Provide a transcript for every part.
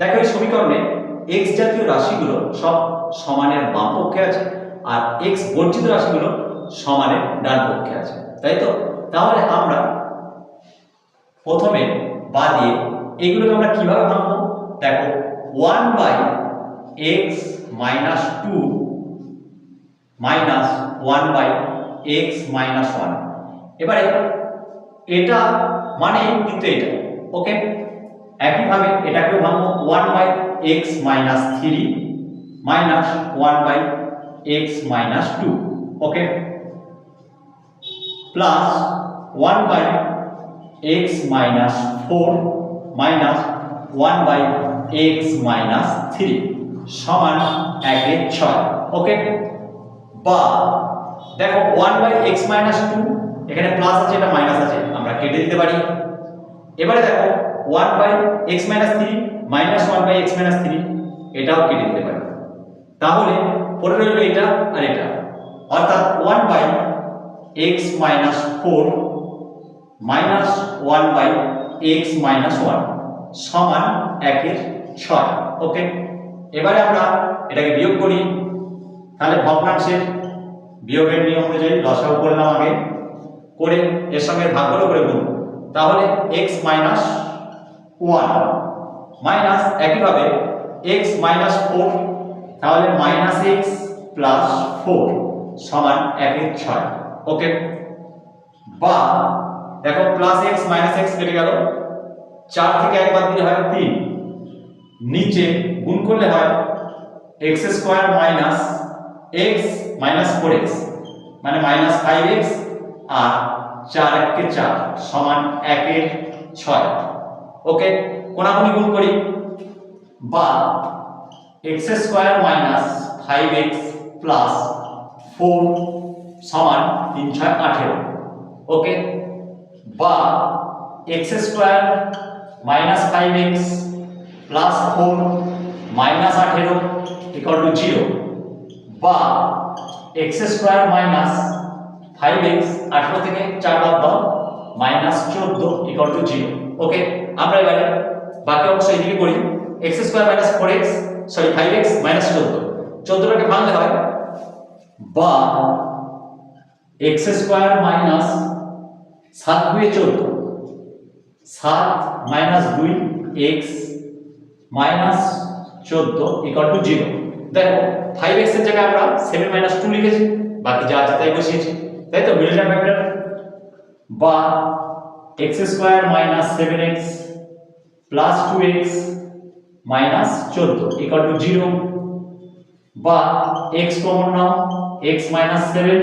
দেখো এই সমীকরণে x জাতীয় রাশিগুলো সব সমানের বাম পক্ষে আছে, আর x বর্জিত রাশিগুলো সমানের ডান পক্ষে আছে, তাই তো? তাহলে আমরা প্রথমে বা দিয়ে এগুলোকে আমরা কীভাবে ভাঙবো? দেখো one by x minus two minus one by x minus one এবারে এটা মানে কিন্তু এটা ওকে একইভাবে এটাকেও ভাঙবো one by x minus three minus one by x minus two okay plus one by x minus four minus one by x minus three সমান একের ছয়। ওকে বা দেখো one by x minus two এখানে plus আছে, এটা minus আছে, আমরা কেটে দিতে পারি। এবারে দেখো one by x minus three minus one by x minus three এটাও কেটে দিতে পারি। তাহলে পরে রইল এটা আর এটা। অর্থাৎ one by x minus four minus one by x minus one সমান একের ছয় ওকে এবারে আমরা এটাকে বিয়োগ করি। তাহলে ভগ্নাংশের বিয়োগের নিয়ম অনুযায়ী লসাগু করলাম আগে। করে এর সঙ্গে ভাগগুলো করে গুণ। তাহলে এক্স মাইনাস ওয়ান। মাইনাস একইভাবে এক্স মাইনাস ফোর, তাহলে মাইনাস এক্স প্লাস ফোর সমান একের ছয়। ওকে? বা দেখো প্লাস এক্স মাইনাস এক্স কেটে গেল। চার থেকে একবার দিলে হয় তিন। নিচে গুণ করলে হয় x square minus x minus four x মানে মাইনাস ফাইভ এক্স আর চার এককে চার সমান একের ছয়। ওকে, কোনাকুনি গুণ করি। বা x square minus five x plus four সমান তিন ছয় আঠেরো। ওকে, বা x square minus five x plus four minus আঠেরো ইকাল টু জিরো বা x square minus five x আঠেরো থেকে চার বাদ দাও মাইনাস চোদ্দ ইকাল টু জিরো ওকে আমরা এবারে বাকি অংশ এদিকে করি। X square minus four x sorry five x minus চোদ্দ। চোদ্দটাকে ভাঙলে হয় বা এক্স স্কোয়ার মাইনাস সাত দুয়ে চোদ্দ। সাত মাইনাস দুই এক্স মাইনাস চোদ্দ ইকাল টু জিরো দেখো ফাইভ এর জায়গায় আমরা সেভেন মাইনাস টু লিখেছি, বাকি যা আছে তাই বসিয়েছি। তাই তো মিডল টার্ম ফ্যাক্টর বা x square minus seven x plus two x minus চোদ্দ ইকাল টু জিরো বা x common now x minus seven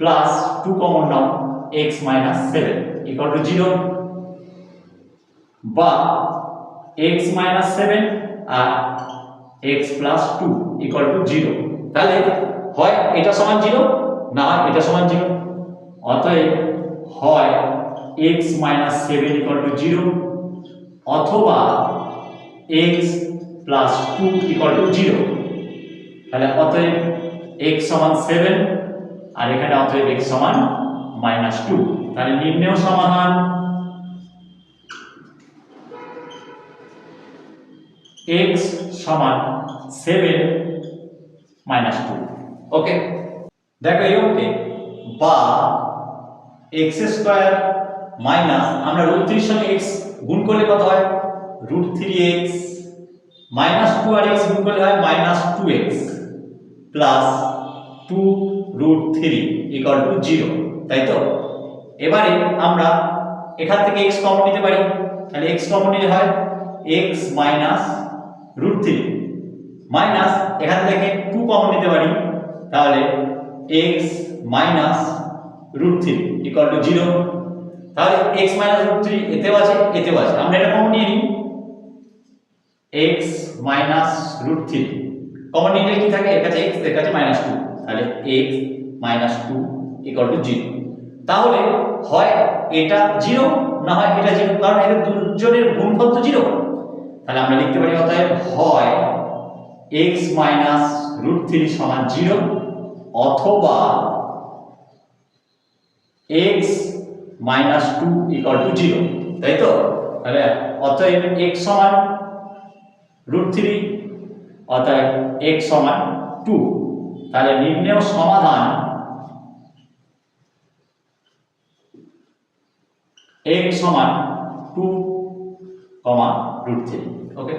plus two common now x minus seven equal to zero বা x minus seven R x plus two equal to zero তাহলে হয় এটা সমান zero না হয় এটা সমান জিরো অতএব হয় x minus seven equal to zero অথবা x plus two equal to zero তাহলে অতএব এক্স সমান সেভেন আর এখানে অতএব এক্স সমান মাইনাস টু তাহলে নির্ণয় সমাধান। এক্স সমান সেভেন মাইনাস টু ওকে দেখো এই অঙ্কে বা এক্স স্কোয়ার মাইনাস আমরা রুট সঙ্গে এক্স গুণ করলে কত হয়? Root three x minus two আর এক্স গুণ করলে হয় minus two x plus two root three equal to zero তাই তো? এবারে আমরা এখান থেকে এক্স কমন নিতে পারি। তাহলে এক্স কমন নিলে হয় x minus root three minus এখান থেকে টু কমন নিতে পারি। তাহলে x minus root three two zero তাহলে এক্স মাইনাস রুট থ্রি এতেও আছে এতেও আছে। আমরা এটা কমন নিয়ে নিই। X minus root three common নিলে কি থাকে? এর কাছে এক্সের কাছে মাইনাস টু তাহলে x minus two equal to zero তাহলে হয় এটা জিরো না হয় এটা জিরো কারণ এদের দুজনের গুণফল তো জিরো তাহলে আমরা লিখতে পারি অতএব হয় x minus root three zero অথবা x minus two equal to zero তাই তো? তাহলে অতএব এক্স সমান রুট থ্রি অর্থাৎ এক্স সমান টু তাহলে নির্ণয় সমাধান x সমান two comma root three okay